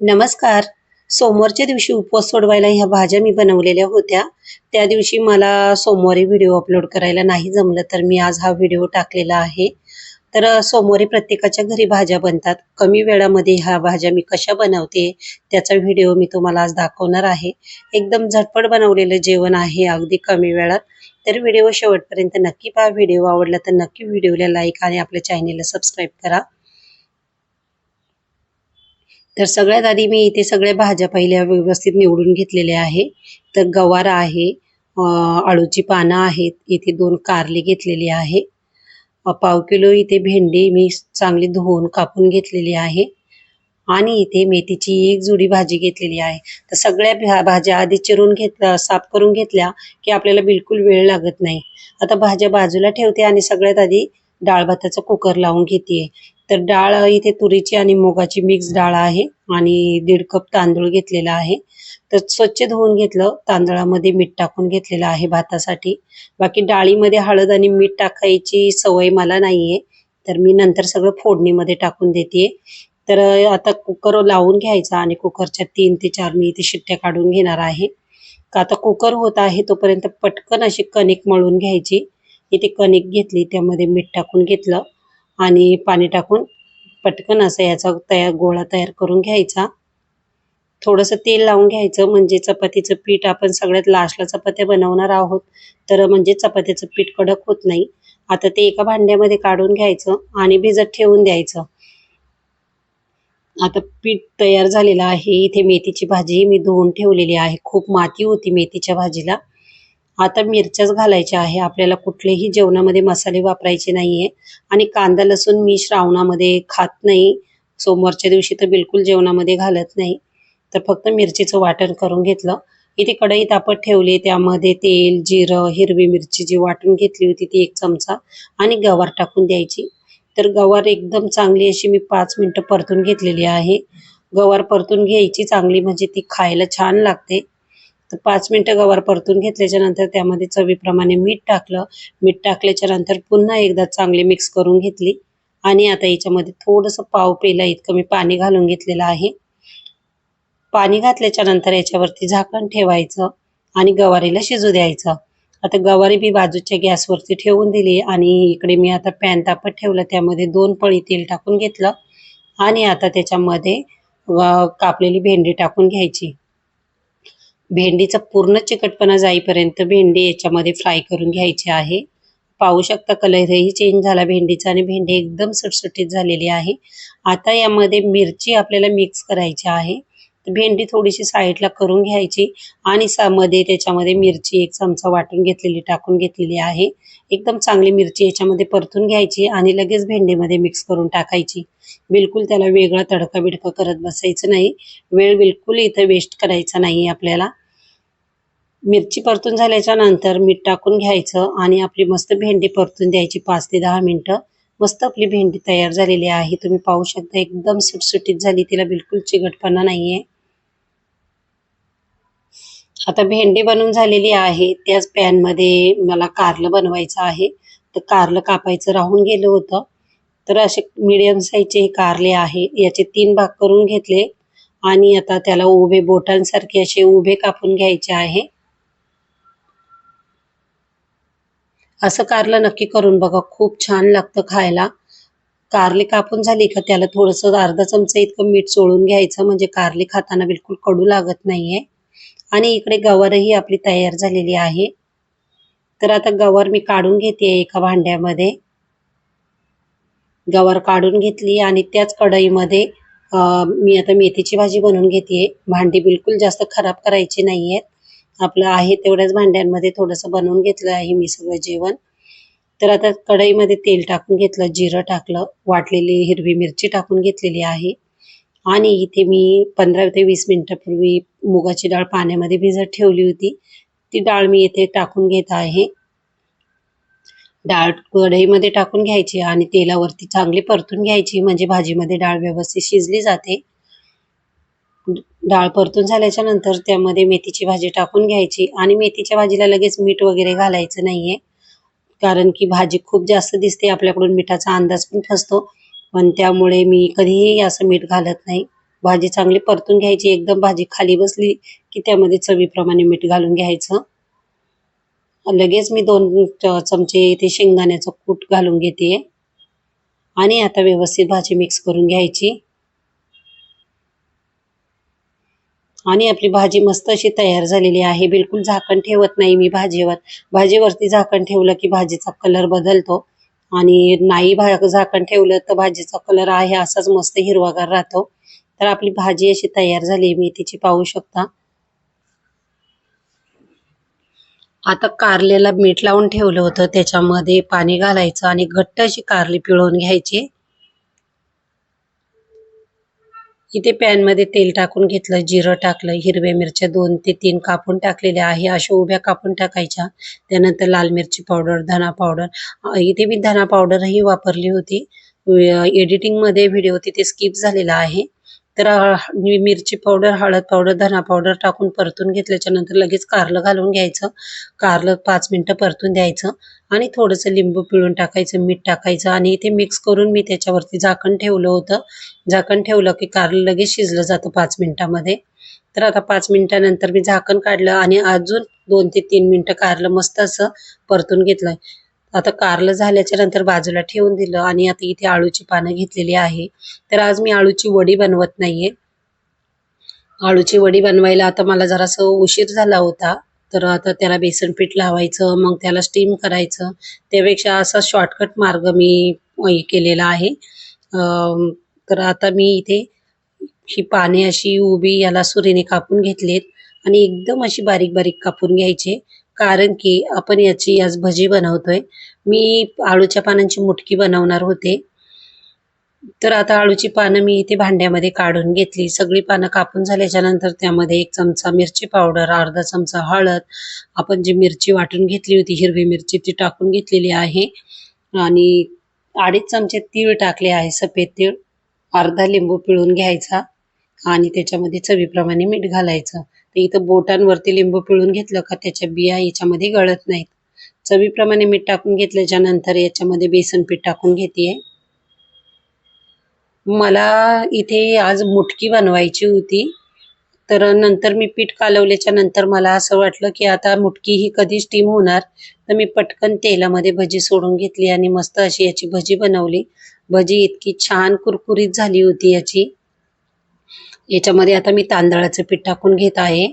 नमस्कार. सोमवारच्या दिवशी उपवास सोडवायला ह्या भाज्या मी बनवलेल्या होत्या. त्या दिवशी मला सोमवारी व्हिडिओ अपलोड करायला नाही जमलं तर मी आज हा व्हिडिओ टाकलेला आहे. तर सोमवारी प्रत्येकाच्या घरी भाज्या बनतात. कमी वेळामध्ये ह्या भाज्या मी कशा बनवते त्याचा व्हिडिओ मी तुम्हाला आज दाखवणार आहे. एकदम झटपट बनवलेलं जेवण आहे अगदी कमी वेळात. तर व्हिडिओ शेवटपर्यंत नक्की पहा. व्हिडिओ आवडला तर नक्की व्हिडिओला लाईक आणि आपल्या चॅनेलला सबस्क्राईब करा. तर सगळ्यात आधी मी इथे सगळ्या भाज्या पहिल्या व्यवस्थित निवडून घेतलेल्या आहे. तर गवार आहे आळूची अळूची पानं आहेत इथे दोन कारली घेतलेली आहे. पाव किलो इथे भेंडी मी चांगली धुवून कापून घेतलेली आहे. आणि इथे मेथीची एक जुडी भाजी घेतलेली आहे. तर सगळ्या भाज्या आधी चिरून घेत साफ करून घेतल्या की आपल्याला बिलकुल वेळ लागत नाही. आता भाज्या बाजूला ठेवते आणि सगळ्यात आधी डाळ भाताचा कुकर लावून घेते तर डाळ इथे तुरीची आणि मुगाची मिक्स डाळ आहे आणि दीड कप तांदूळ घेतलेला आहे. तर स्वच्छ धुवून घेतलं तांदळामध्ये मीठ टाकून घेतलेलं आहे भातासाठी. बाकी डाळीमध्ये हळद आणि मीठ टाकायची सवय मला नाहीये. तर मी नंतर सगळं फोडणीमध्ये टाकून देते तर आता कुकर लावून घ्यायचा आणि कुकरच्या तीन ते चार मी इथे शिट्ट्या काढून घेणार आहे. का आता कुकर होत आहे तोपर्यंत पटकन अशी कणिक मळून घ्यायची. इथे कणिक घेतली त्यामध्ये मीठ टाकून घेतलं. आणि पाणी टाकून पटकन असं याचा तयार गोळा तयार करून घ्यायचा. थोडंसं तेल लावून घ्यायचं म्हणजे चपातीचं पीठ आपण सगळ्यात लास्टला चपात्या बनवणार आहोत. तर म्हणजे चपात्याचं पीठ कडक होत नाही. आता ते एका भांड्यामध्ये काढून घ्यायचं आणि भिजत ठेवून द्यायचं. आता पीठ तयार झालेलं आहे. इथे मेथीची भाजी मी धुवून ठेवलेली आहे. खूप माती होती मेथीच्या भाजीला. आता मिरच्याच घालायच्या आहे. आपल्याला कुठलेही जेवणामध्ये मसाले वापरायचे नाहीये. आणि कांदा लसूण मी श्रावणामध्ये खात नाही. सोमवारच्या दिवशी तर बिलकुल जेवणामध्ये घालत नाही. तर फक्त मिरचीचं वाटण करून घेतलं. इथे कढई तापत ठेवली. त्यामध्ये तेल जिरं हिरवी मिरची जी वाटून घेतली होती ती एक चमचा आणि गवार टाकून द्यायची. तर गवार एकदम चांगली अशी मी पाच मिनिटं परतून घेतलेली आहे. गवार परतून घ्यायची चांगली म्हणजे ती खायला छान लागते. तर पाच मिनिटं गवार परतून घेतल्याच्या नंतर त्यामध्ये चवीप्रमाणे मीठ टाकलं. मीठ टाकल्याच्या नंतर पुन्हा एकदा चांगली मिक्स करून घेतली. आणि आता याच्यामध्ये थोडंसं पाव पेला इतकं मी पाणी घालून घेतलेलं आहे. पाणी घातल्याच्या नंतर याच्यावरती झाकण ठेवायचं आणि गवारीला शिजू द्यायचं. आता गवारी मी बाजूच्या गॅसवरती ठेवून दिली आणि इकडे मी आता पॅन तापत ठेवलं. त्यामध्ये दोन पळी तेल टाकून घेतलं. आणि आता त्याच्यामध्ये कापलेली भेंडी टाकून घ्यायची. भेंडीचा पूर्ण चिकटपणा जाईपर्यंत भेंडी याच्यामध्ये फ्राय करून घ्यायची आहे. पाहू शकता कलरही चेंज झाला भेंडीचा आणि भेंडी एकदम सुटसुटीत झालेली आहे. आता यामध्ये मिरची आपल्याला मिक्स करायची आहे. भेंडी थोडीशी साईडला करून घ्यायची आणि सा मध्ये त्याच्यामध्ये मिरची एक चमचा वाटून घेतलेली टाकून घेतलेली आहे. एकदम चांगली मिरची याच्यामध्ये परतून घ्यायची आणि लगेच भेंडीमध्ये मिक्स करून टाकायची. बिलकुल त्याला वेगळा तडका बिडका करत बसायचं नाही. वेळ बिलकुल इथं वेस्ट करायचा नाही आपल्याला. मिरची परतून झाल्याच्यानंतर मीठ टाकून घ्यायचं आणि आपली मस्त भेंडी परतून द्यायची पाच ते दहा मिनिटं. मस्त आपली भेंडी तयार झालेली आहे. तुम्ही पाहू शकता एकदम सुटसुटीत झाली तिला बिलकुल चिकटपणा नाहीये. आता भेंडी बनवून झालेली आहे. त्याच पॅनमध्ये मला कारलं बनवायचं आहे. तर कारलं कापायचं राहून गेलं होतं. तर असे मीडियम साईजचे हे कारले आहे. याचे तीन भाग करून घेतले. आणि आता त्याला उभे बोटांसारखे असे उभे कापून घ्यायचे आहे. असं कारलं नक्की करून बघा. खूप छान लागतं खायला. कारले कापून झाली का त्याला थोडस अर्धा चमचा इतकं मीठ चोळून घ्यायचं. म्हणजे कारले खाताना बिलकुल कडू लागत नाहीये. आणि इकडे गवारही आपली तयार झालेली आहे. तर आता गवार मी काढून घेते एका भांड्यामध्ये. गवार काढून घेतली आणि त्याच कढईमध्ये मी आता मेथीची भाजी बनवून घेते भांडी बिलकुल जास्त खराब करायची नाहीयेत. आपलं आहे तेवढ्याच भांड्यांमध्ये थोडंसं बनवून घेतलं आहे मी सगळं जेवण. तर आता कढईमध्ये तेल टाकून घेतलं जिरं टाकलं वाटलेली हिरवी मिरची टाकून घेतलेली आहे. आणि इथे मी पंधरा ते वीस मिनिटापूर्वी मुगाची डाळ पाण्यामध्ये भिजत ठेवली होती. ती डाळ मी इथे टाकून घेत आहे. डाळ कढईमध्ये टाकून घ्यायची आणि तेलावरती चांगली परतून घ्यायची म्हणजे भाजीमध्ये डाळ व्यवस्थित शिजली जाते. डाळ परतून झाल्याच्यानंतर त्यामध्ये मेथीची भाजी टाकून घ्यायची आणि मेथीच्या भाजीला लगेच मीठ वगैरे घालायचं नाहीये. कारण की भाजी खूप जास्त दिसते आपल्याकडून मिठाचा अंदाज पण फसतो पण त्यामुळे मी कधीही असं मीठ घालत नाही. भाजी चांगली परतून घ्यायची एकदम भाजी खाली बसली की त्यामध्ये चवीप्रमाणे मीठ घालून घ्यायचं. लगेच मी दोन चमचे इथे शेंगदाण्याचं कूट घालून घेते. आणि आता व्यवस्थित भाजी मिक्स करून घ्यायची. आणि आपली भाजी मस्त अशी तयार झालेली आहे. बिलकुल झाकण ठेवत नाही मी भाजीवर. भाजीवरती झाकण ठेवलं की भाजीचा कलर बदलतो. आणि नाही भा झाकण ठेवलं तर भाजीचा कलर आहे असाच मस्त हिरवागार राहतो. तर आपली भाजी अशी तयार झाली मेथीची पाहू शकता. आता कारल्याला मीठ लावून ठेवलं होतं त्याच्यामध्ये पाणी घालायचं आणि घट्ट अशी कारली पिळवून घ्यायची. इथे पॅनमध्ये तेल टाकून घेतलं जिरं टाकलं हिरव्या मिरच्या दोन ते तीन कापून टाकलेल्या आहे. अशा उभ्या कापून टाकायच्या. त्यानंतर लाल मिरची पावडर धना पावडर इथे मी धना पावडरही वापरली होती. एडिटिंगमध्ये व्हिडिओ तिथे स्किप झालेला आहे. तर मिरची पावडर हळद पावडर धना पावडर टाकून परतून घेतल्याच्या नंतर लगेच कारलं घालून घ्यायचं. कारलं पाच मिनटं परतून द्यायचं आणि थोडंसं लिंबू पिळून टाकायचं मीठ टाकायचं आणि इथे मिक्स करून मी त्याच्यावरती झाकण ठेवलं होतं. झाकण ठेवलं की कारलं लगेच शिजलं जातं पाच मिनिटामध्ये. तर आता पाच मिनिटानंतर मी झाकण काढलं आणि अजून दोन ते तीन मिनटं कारलं मस्त असं परतून घेतलं आता कारलं झाल्याच्यानंतर बाजूला ठेवून दिलं आणि आता इथे आळूची पानं घेतलेली आहे. तर आज मी आळूची वडी बनवत नाहीये. आळूची वडी बनवायला आता मला जरासं उशीर झाला होता. तर आता त्याला बेसन पीठ लावायचं मग त्याला स्टीम करायचं. त्यापेक्षा असा शॉर्टकट मार्ग मी हे केलेला आहे. तर आता मी इथे ही पाने अशी उभी याला सुरीने कापून घेतलीत. आणि एकदम अशी बारीक बारीक कापून घ्यायचे. कारण की आपण याची आज भजी बनवतोय. मी आळूच्या पानांची मुटकी बनवणार होते. तर आता आळूची पानं मी इथे भांड्यामध्ये काढून घेतली. सगळी पानं कापून झाल्याच्यानंतर त्यामध्ये एक चमचा मिरची पावडर अर्धा चमचा हळद आपण जी मिरची वाटून घेतली होती हिरवी मिरची ती टाकून घेतलेली आहे. आणि अडीच चमचे तीळ टाकले आहे. सफेद तीळ अर्धा लिंबू पिळून घ्यायचा. आणि त्याच्यामध्ये चवीप्रमाणे मीठ घालायचं. तर इथं बोटांवरती लिंबू पिळून घेतलं का त्याच्या बिया याच्यामध्ये गळत नाहीत. चवीप्रमाणे मीठ टाकून घेतल्याच्या नंतर याच्यामध्ये बेसन पीठ टाकून घेते मला इथे आज मुटकी बनवायची होती. तर नंतर मी पीठ कालवल्याच्या नंतर मला असं वाटलं की आता मुटकी ही कधी स्टीम होणार. तर मी पटकन तेलामध्ये भजी सोडून घेतली आणि मस्त अशी याची भजी बनवली. भजी इतकी छान कुरकुरीत झाली होती याची. याच्यामध्ये आता मी तांदळाचं पीठ टाकून घेत आहे.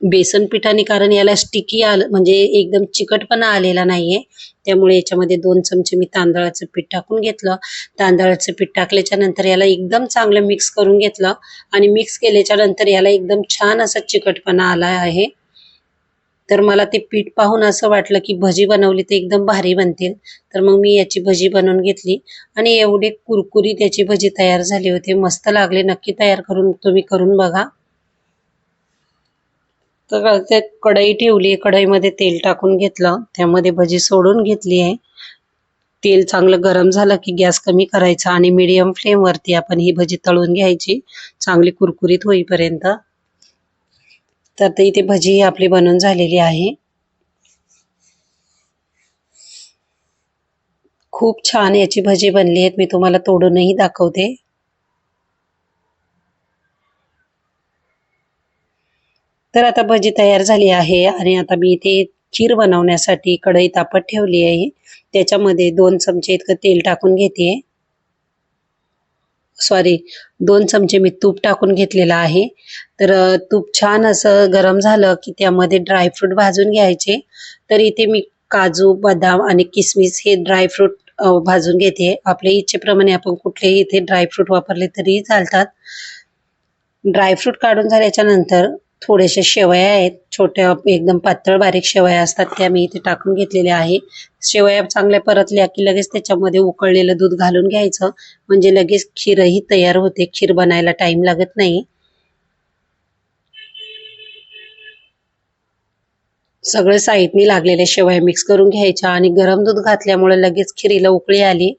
बेसन पिठाने कारण याला स्टिकी आलं म्हणजे एकदम चिकटपणा आलेला नाहीये. त्यामुळे याच्यामध्ये दोन चमचे मी तांदळाचं पीठ टाकून घेतलं. तांदळाचं पीठ टाकल्याच्या नंतर याला एकदम चांगलं मिक्स करून घेतलं. आणि मिक्स केल्याच्यानंतर याला एकदम छान असा चिकटपणा आला आहे. तर मला ते पीठ पाहून असं वाटलं की भजी बनवली तर एकदम भारी बनतील. तर मग मी याची भजी बनवून घेतली आणि एवढी कुरकुरीत त्याची भजी तयार झाली होती. मस्त लागले. नक्की तयार करून तुम्ही करून बघा. तर त्यात कढई ठेवली. कढईमध्ये तेल टाकून घेतलं. त्यामध्ये भजी सोडून घेतली आहे. तेल चांगलं गरम झालं की गॅस कमी करायचा आणि मीडियम फ्लेमवरती आपण ही भजी तळून घ्यायची. चांगली कुरकुरीत होईपर्यंत. तर इथे भजी आपली बनवून झालेली आहे. खूप छान याची भजी बनली आहेत. मी तुम्हाला तोडूनही दाखवते. तर आता भजी तयार झाली आहे आणि आता मी इथे खीर बनवण्यासाठी कढई तापत ठेवली आहे. त्याच्यामध्ये दोन चमचे इतकं तेल टाकून घेते. सॉरी दोन चमचे मी तूप टाकून घेतलेलं आहे. तर तूप छान असं गरम झालं की त्यामध्ये ड्रायफ्रूट भाजून घ्यायचे. तर इथे मी काजू बदाम आणि किसमिस हे ड्रायफ्रूट भाजून घेते. आपल्या इच्छेप्रमाणे आपण कुठलेही इथे ड्रायफ्रूट वापरले तरीही चालतात. ड्रायफ्रूट काढून झाल्याच्यानंतर थोड्याशा शेवया आहेत. छोट्या एकदम पातळ बारीक शेवया असतात त्या मी इथे टाकून घेतलेल्या आहे. शेवया चांगल्या परतल्या की लगेच त्याच्यामध्ये उकळलेलं दूध घालून घ्यायचं. म्हणजे लगेच खीरही तयार होते. खीर बनायला टाइम लागत नाही. सगळे साईडनी लागलेल्या शेवया मिक्स करून घ्यायच्या आणि गरम दूध घातल्यामुळे लगेच खिरीला उकळी आली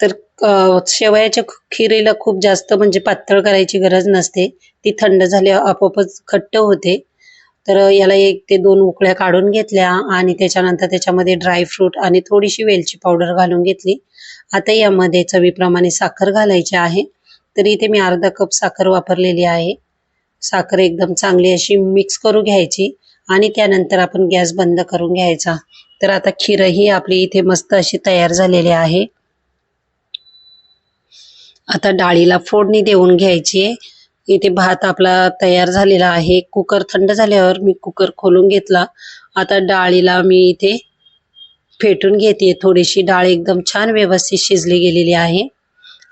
तर अ, शेवयाच्या खिरीला खूप जास्त म्हणजे पातळ करायची गरज नसते. ती थंड झाली आपोआपच घट्ट होते. तर याला एक ते दोन उकळ्या काढून घेतल्या आणि त्याच्यानंतर त्याच्यामध्ये ड्रायफ्रूट आणि थोडीशी वेलची पावडर घालून घेतली. आता यामध्ये चवीप्रमाणे साखर घालायची आहे. तर इथे मी अर्धा कप साखर वापरलेली आहे. साखर एकदम चांगली अशी मिक्स करून घ्यायची आणि त्यानंतर आपण गॅस बंद करून घ्यायचा. तर आता खीरही आपली इथे मस्त अशी तयार झालेली आहे. आता डाळीला फोडणी देऊन घ्यायची आहे. इथे भात आपला तयार झालेला आहे. कुकर थंड झाल्यावर मी कुकर खोलून घेतला. आता डाळीला मी इथे फेटून घेते थोडीशी डाळ एकदम छान व्यवस्थित शिजली गेलेली आहे.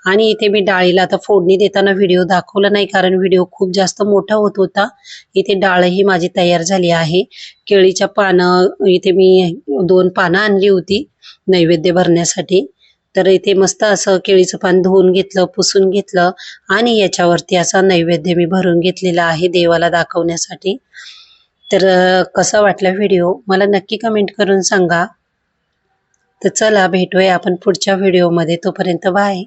आणि इथे मी डाळीला आता फोडणी देताना व्हिडिओ दाखवला नाही कारण व्हिडिओ खूप जास्त मोठा होत होता. इथे डाळही माझी तयार झाली आहे. केळीच्या पानं इथे मी दोन पानं आणली होती नैवेद्य भरण्यासाठी. तर इथे मस्त असं केळीचं पान धुवून घेतलं पुसून घेतलं आणि याच्यावरती असा नैवेद्य मी भरून घेतलेला आहे देवाला दाखवण्यासाठी. तर कसा वाटला व्हिडिओ? मला नक्की कमेंट करून सांगा. तर चला भेटूया आपण पुढच्या व्हिडिओमध्ये. तोपर्यंत बाय.